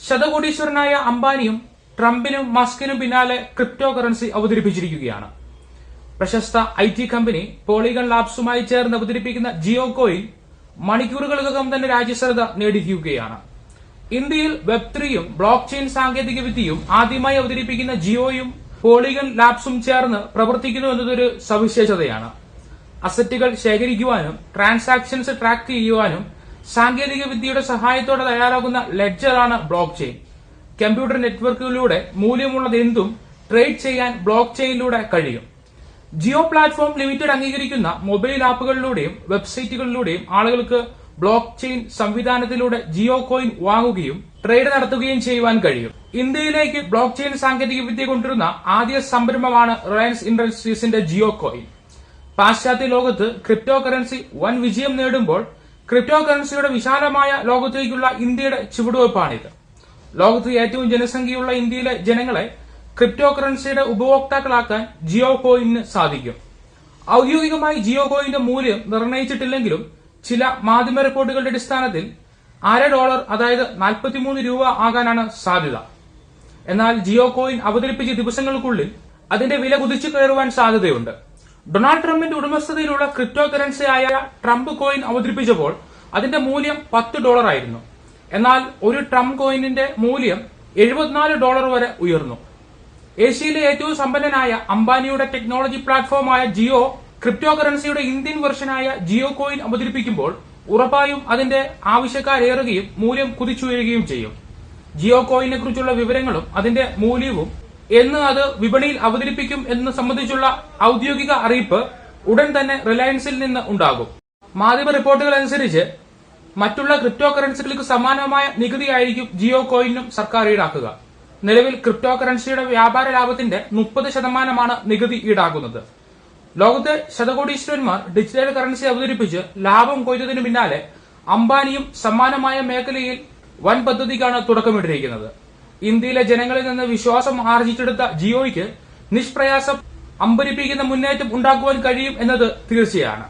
ശതകോടീശ്വരനായ അംബാനിയും ട്രംപിനും മസ്കിനും പിന്നാലെ crypto currency അവതരിപ്പിച്ചിരിക്കുകയാണ്. പ്രശസ്ത ഐ ടി കമ്പനി പോളിഗൺ ലാബ്സുമായി ചേർന്ന് അവതരിപ്പിക്കുന്ന ജിയോ കോയിൻ മണിക്കൂറുകൾക്കകം തന്നെ രാജ്യശ്രദ്ധ നേടിയിരിക്കുകയാണ്. ഇന്ത്യയിൽ വെബ് ത്രീയും ബ്ലോക്ക് ചെയിൻ സാങ്കേതികവിദ്യയും ആദ്യമായി അവതരിപ്പിക്കുന്ന ജിയോയും പോളിഗൺ ലാബ്സും ചേർന്ന് പ്രവർത്തിക്കുന്നു എന്നതൊരു സവിശേഷതയാണ്. അസറ്റുകൾ ശേഖരിക്കുവാനും ട്രാൻസാക്ഷൻസ് ട്രാക്ക് ചെയ്യുവാനും സാങ്കേതിക വിദ്യയുടെ സഹായത്തോടെ തയ്യാറാകുന്ന ലെഡ്ജറാണ് ബ്ലോക്ക് ചെയിൻ കമ്പ്യൂട്ടർ നെറ്റ്വർക്കുകളിലൂടെ മൂല്യമുള്ളതെന്തും ട്രേഡ് ചെയ്യാൻ ബ്ലോക്ക് ചെയിനിലൂടെ കഴിയും. ജിയോ പ്ലാറ്റ്ഫോം ലിമിറ്റഡ് അംഗീകരിക്കുന്ന മൊബൈൽ ആപ്പുകളിലൂടെയും വെബ്സൈറ്റുകളിലൂടെയും ആളുകൾക്ക് ബ്ലോക്ക് ചെയിൻ സംവിധാനത്തിലൂടെ ജിയോ കോയിൻ വാങ്ങുകയും ട്രേഡ് നടത്തുകയും ചെയ്യുവാൻ കഴിയും. ഇന്ത്യയിലേക്ക് ബ്ലോക്ക് ചെയിൻ സാങ്കേതിക വിദ്യ കൊണ്ടുവരുന്ന ആദ്യ സംരംഭമാണ് റിലയൻസ് ഇൻഡസ്ട്രീസിന്റെ ജിയോ കോയിൻ പാശ്ചാത്യ ലോകത്ത് ക്രിപ്റ്റോ കറൻസി വൻ വിജയം നേടുമ്പോൾ ക്രിപ്റ്റോ കറൻസിയുടെ വിശാലമായ ലോകത്തേക്കുള്ള ഇന്ത്യയുടെ ചുവടുവയ്പ്പാണിത്. ലോകത്ത് ഏറ്റവും ജനസംഖ്യയുള്ള ഇന്ത്യയിലെ ജനങ്ങളെ ക്രിപ്റ്റോ കറൻസിയുടെ ഉപഭോക്താക്കളാക്കാൻ ജിയോ കോയിന് സാധിക്കും. ഔദ്യോഗികമായി ജിയോ കോയിന്റെ മൂല്യം നിർണയിച്ചിട്ടില്ലെങ്കിലും ചില മാധ്യമ റിപ്പോർട്ടുകളുടെ അടിസ്ഥാനത്തിൽ അര ഡോളർ അതായത് 43 രൂപ ആകാനാണ് സാധ്യത. എന്നാൽ ജിയോ കോയിൻ അവതരിപ്പിച്ച ദിവസങ്ങൾക്കുള്ളിൽ അതിന്റെ വില കുതിച്ചു കയറുവാൻ സാധ്യതയുണ്ട്. ഡൊണാൾഡ് ട്രംപിന്റെ ഉടമസ്ഥതയിലുള്ള ക്രിപ്റ്റോ കറൻസി ആയ ട്രംപ് കോയിൻ അവതരിപ്പിച്ചപ്പോൾ അതിന്റെ മൂല്യം പത്ത് ഡോളർ ആയിരുന്നു. എന്നാൽ ഒരു ട്രംപ് കോയിനിന്റെ മൂല്യം എഴുപത്തിനാല് ഡോളർ വരെ ഉയർന്നു. ഏഷ്യയിലെ ഏറ്റവും സമ്പന്നനായ അംബാനിയുടെ ടെക്നോളജി പ്ലാറ്റ്ഫോമായ ജിയോ ക്രിപ്റ്റോ കറൻസിയുടെ ഇന്ത്യൻ വെർഷനായ ജിയോ കോയിൻ അവതരിപ്പിക്കുമ്പോൾ ഉറപ്പായും അതിന്റെ ആവശ്യക്കാരേറുകയും മൂല്യം കുതിച്ചുയരുകയും ചെയ്യും. ജിയോ കോയിനെ കുറിച്ചുള്ള വിവരങ്ങളും അതിന്റെ മൂല്യവും എന്ന് അത് വിപണിയിൽ അവതരിപ്പിക്കും എന്ന് സംബന്ധിച്ചുള്ള ഔദ്യോഗിക അറിയിപ്പ് ഉടൻ തന്നെ റിലയൻസിൽ നിന്ന് ഉണ്ടാകും. മാധ്യമ റിപ്പോർട്ടുകൾ അനുസരിച്ച് മറ്റുള്ള ക്രിപ്റ്റോ കറൻസികൾക്ക് സമാനമായ നികുതിയായിരിക്കും ജിയോ കോയിനും സർക്കാർ ഈടാക്കുക. നിലവിൽ ക്രിപ്റ്റോ കറൻസിയുടെ വ്യാപാര ലാഭത്തിന്റെ മുപ്പത് ശതമാനമാണ് നികുതി ഈടാക്കുന്നത്. ലോകത്തെ ശതകോടീശ്വരന്മാർ ഡിജിറ്റൽ കറൻസി അവതരിപ്പിച്ച് ലാഭം കൊയ്തതിനു പിന്നാലെ അംബാനിയും സമാനമായ മേഖലയിൽ വൻ പദ്ധതിക്കാണ് തുടക്കമിട്ടിരിക്കുന്നത്. ഇന്ത്യയിലെ ജനങ്ങളിൽ നിന്ന് വിശ്വാസം ആർജിച്ചെടുത്ത ജിയോയ്ക്ക് നിഷ്പ്രയാസം അമ്പരിപ്പിക്കുന്ന മുന്നേറ്റം ഉണ്ടാക്കുവാൻ കഴിയും എന്നത് തീർച്ചയാണ്.